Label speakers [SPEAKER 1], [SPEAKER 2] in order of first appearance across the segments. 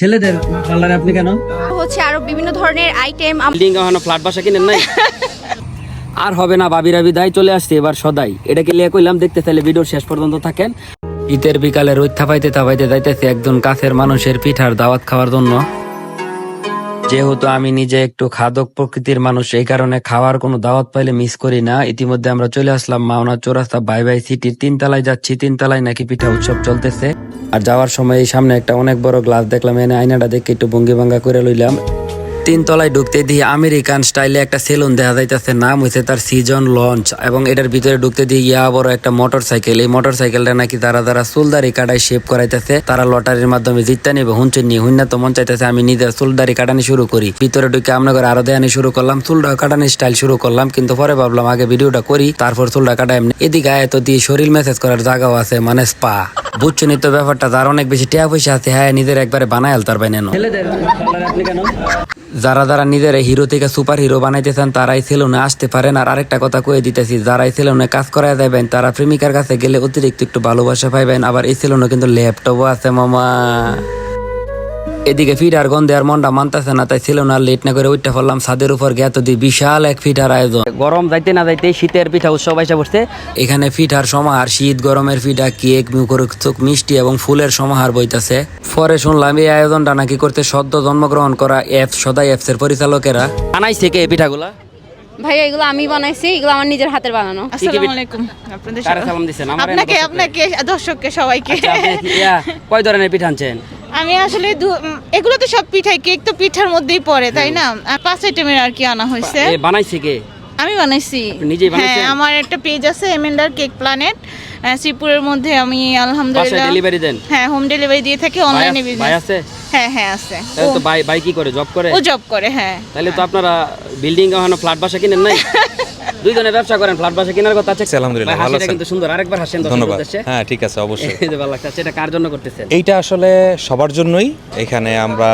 [SPEAKER 1] ছেলেদের পার্লারে আপনি কেন?
[SPEAKER 2] হচ্ছে আরও বিভিন্ন ধরনের আইটেম
[SPEAKER 3] বিল্ডিং এখনও ফ্ল্যাট বাসা কিনেন নাই? আর হবে না বাবিরা বিদায় চলে আসছে এবার সদাই। এটাকে লিয়ে কইলাম দেখতে চাইলে ভিডিওর শেষ পর্যন্ত থাকেন। শীতের বিকালে রোদ থাপাইতে থাপাইতে যাইতেছে একজন কাছের মানুষের পিঠার দাওয়াত খাওয়ার জন্য। যেহেতু আমি নিজে একটু খাদক প্রকৃতির মানুষ এই কারণে খাওয়ার কোনো দাওয়াত পাইলে মিস করি না। ইতিমধ্যে আমরা চলে আসলাম মাওনা চৌরাস্তা বাই বাই সিটির তিনতলায় যাচ্ছি। তিনতলায় নাকি পিঠা উৎসব চলতেছে। আর যাওয়ার সময় সামনে একটা অনেক বড় গ্লাস দেখলাম, এনে আয়নাটা দেখে একটু ভঙ্গি ভাঙ্গা করে লইলাম। তিন তলায় ঢুকতে দিয়ে আমেরিকান স্টাইলে একটা সেলুন দেখা যাইতেছে, নাম হয়েছে তার সিজন লঞ্চ এবং এটার ভিতরে ঢুকতে দিয়ে ইয়া বড় একটা মোটর সাইকেল এই মোটর সাইকেলটা নাকি তারা তারা চুলদারি কাটায় শেপ করাইতেছে, তারা লটারির মাধ্যমে জিততে নিবে হুঞ্চে নিয়ে হুন্না তো মন চাইতেছে আমি নিজের চুলদারি কাটানি শুরু করি। ভিতরে ঢুকে করে আরও দেয়ানি শুরু করলাম, চুলটা কাটানি স্টাইল শুরু করলাম, কিন্তু পরে ভাবলাম আগে ভিডিওটা করি, তারপর চুলটা কাটা এমনি। এদিকে আয় তো দিয়ে শরীর মেসেজ করার জায়গাও আছে মানে স্পা বুঝছ নি তো ব্যাপারটা তার অনেক বেশি টিয়া পয়সা আছে হ্যাঁ নিজের একবারে বানায় আলতার
[SPEAKER 1] আপনি কেন?
[SPEAKER 3] যারা যারা নিজের হিরো থেকে সুপার হিরো বানাইতেছেন তারাই সেলুনে আসতে পারেন। আর আরেকটা কথা কয়ে দিতেছি যারাই সেলুনে কাজ করায় যাবেন তারা প্রেমিকার কাছে গেলে অতিরিক্ত একটু ভালোবাসা পাইবেন। আবার এই সেলুনে কিন্তু ল্যাপটপও আছে মামা। এদিকে ফিটার গন্ধে আর মনটা মানতেছে না তাই সেলুন আর লেট না করে উঠতে পারলাম। ছাদের উপর গেত দি বিশাল এক ফিটার আয়োজন। গরম যাইতে না যাইতে শীতের পিঠা উৎসব এসে পড়ছে। এখানে পিঠার সমাহার শীত গরমের পিঠা কেক মুখরোচক মিষ্টি এবং ফুলের সমাহার বইতাছে। পরে শুনলাম এই আয়োজনটা নাকি করতে সদ্য জন্মগ্রহণ করা অ্যাপস সদাই অ্যাপস এর পরিচালকেরা। আনাইছে কে এই পিঠাগুলা?
[SPEAKER 2] ভাইয়া এগুলো আমি বানাইছি এগুলো আমার নিজের হাতের বানানো।
[SPEAKER 4] আসসালামু আলাইকুম। আপনাদের সবাই-
[SPEAKER 3] সালাম দিছেন?
[SPEAKER 4] আপনাকে আপনাকে দর্শককে সবাইকে।
[SPEAKER 3] আচ্ছা, আপনি কি- কয় ধরনের পিঠা আনছেন?
[SPEAKER 4] আমি আসলে এগুলো তো সব পিঠাই কেক তো পিঠার মধ্যেই পড়ে তাই না? পাঁচ আইটেমের আর কি আনা হয়েছে?
[SPEAKER 3] বানাইছে কে?
[SPEAKER 4] আমি বানাইছি? হ্যাঁ আমার একটা পেজ আছে এমেন্ডার কেক প্ল্যানেট শ্রীপুরের মধ্যে আমি আলহামদুলিল্লাহ
[SPEAKER 3] ডেলিভারি দেন।
[SPEAKER 4] হ্যাঁ হোম ডেলিভারি দিয়ে থাকি অনলাইনে বিজনেস
[SPEAKER 3] আছে?
[SPEAKER 4] হ্যাঁ হ্যাঁ আছে।
[SPEAKER 3] তাহলে তো ভাই ভাই কি করে? জব করে?
[SPEAKER 4] ও জব করে হ্যাঁ।
[SPEAKER 3] তাহলে তো আপনারা বিল্ডিং এখনও ফ্ল্যাট বাসা কিনেন নাই? দুইজনে ব্যবসা করেন ফ্ল্যাট বাসা কেনার কথা আছে।
[SPEAKER 5] আলহামদুলিল্লাহ,
[SPEAKER 3] ভাই,
[SPEAKER 5] ভালো
[SPEAKER 3] আছে
[SPEAKER 5] আছেন?
[SPEAKER 3] কিন্তু সুন্দর। আরেকবার হাসেন
[SPEAKER 5] ধন্যবাদ। হ্যাঁ ঠিক আছে অবশ্যই।
[SPEAKER 3] এই যে ভালো লাগছে। এটা কার জন্য করতেছেন?
[SPEAKER 5] এইটা আসলে সবার জন্যই। এখানে আমরা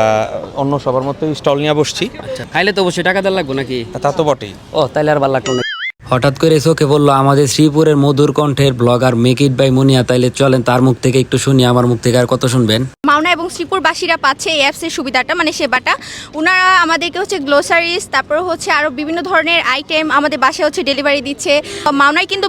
[SPEAKER 5] অন্য সবার মতো স্টল নিয়ে বসছি।
[SPEAKER 3] আচ্ছা খাইলে তো অবশ্যই টাকা দেওয়া লাগবে নাকি?
[SPEAKER 5] তা তো বটেই।
[SPEAKER 3] ও তাইলে আর ভালো লাগল না। হঠাৎ করে চোখে বলল আমাদের শ্রীপুরের মধুর কণ্ঠের blogger make it by Munia. তাইলে চলেন তার মুখ থেকে একটু শুনি, আমার মুখ থেকে আর কত শুনবেন?
[SPEAKER 2] মাওনা এবং শ্রীপুরবাসীরা পাচ্ছে এই অ্যাপসের সুবিধাটা মানে সেবাটা। ওনারা আমাদেরকে হচ্ছে গ্লোসারিজ, তারপর হচ্ছে আরও বিভিন্ন ধরনের আইটেম আমাদের বাসায় হচ্ছে ডেলিভারি দিচ্ছে। মাওনায় কিন্তু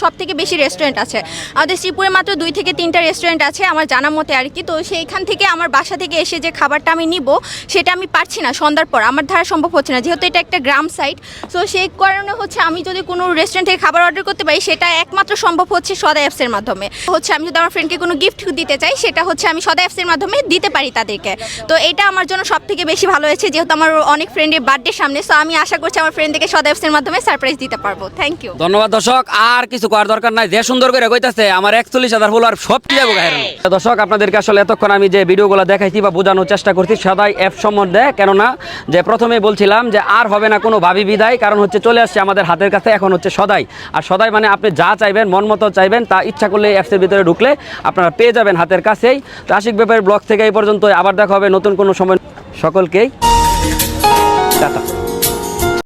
[SPEAKER 2] সব থেকে বেশি রেস্টুরেন্ট আছে। আমাদের শ্রীপুরে মাত্র দুই থেকে তিনটা রেস্টুরেন্ট আছে আমার জানা মতে আর কি। তো সেইখান থেকে আমার বাসা থেকে এসে যে খাবারটা আমি নিব, সেটা আমি পারছি না সন্ধ্যার পর। আমার দ্বারা সম্ভব হচ্ছে না, যেহেতু এটা একটা গ্রাম সাইড সো সেই কারণে হচ্ছে আমি যদি কোনো রেস্টুরেন্ট থেকে খাবার অর্ডার করতে পারি, সেটা একমাত্র সম্ভব হচ্ছে সদা অ্যাপসের মাধ্যমে। হচ্ছে আমি যদি আমার ফ্রেন্ডকে কোনো গিফট দিতে চাই, সেটা হচ্ছে আমি সদা অ্যাপসের মাধ্যমে দিতে পারি তাদেরকে। তো এটা আমার জন্য সব থেকে বেশি ভালো হয়েছে, যেহেতু আমার অনেক ফ্রেন্ডের বার্থডে সামনে সো আমি আশা করছি আমার ফ্রেন্ডদেরকে সদা অ্যাপসের মাধ্যমে সারপ্রাইজ দিতে পারব। থ্যাংক ইউ
[SPEAKER 3] ধন্যবাদ, দর্শক। আর কিছু করার দরকার নাই। যে সুন্দর করে কইতাছে, আমার একচল্লিশ হাজার ফলোয়ার সব কি যাব দর্শক, আপনাদেরকে আসলে এতক্ষণ আমি যে ভিডিওগুলো দেখাইছি বা বোঝানোর চেষ্টা করছি, সদাই অ্যাপ সম্বন্ধে, কেননা যে প্রথমে বলছিলাম যে আর হবে না কোনো ভাবি বিদায়, কারণ হচ্ছে চলে আসছে আমাদের হাতের কাছে এখন হচ্ছে সদাই। আর সদাই মানে আপনি যা চাইবেন, মন মতো চাইবেন, তা ইচ্ছা করলে অ্যাপসের ভিতরে ঢুকলে আপনারা পেয়ে যাবেন হাতের কাছেই। তো আশিক ব্যাপারের ব্লগ থেকে এই পর্যন্ত আবার দেখা হবে নতুন কোনো সময়। সকলকেই টাটা।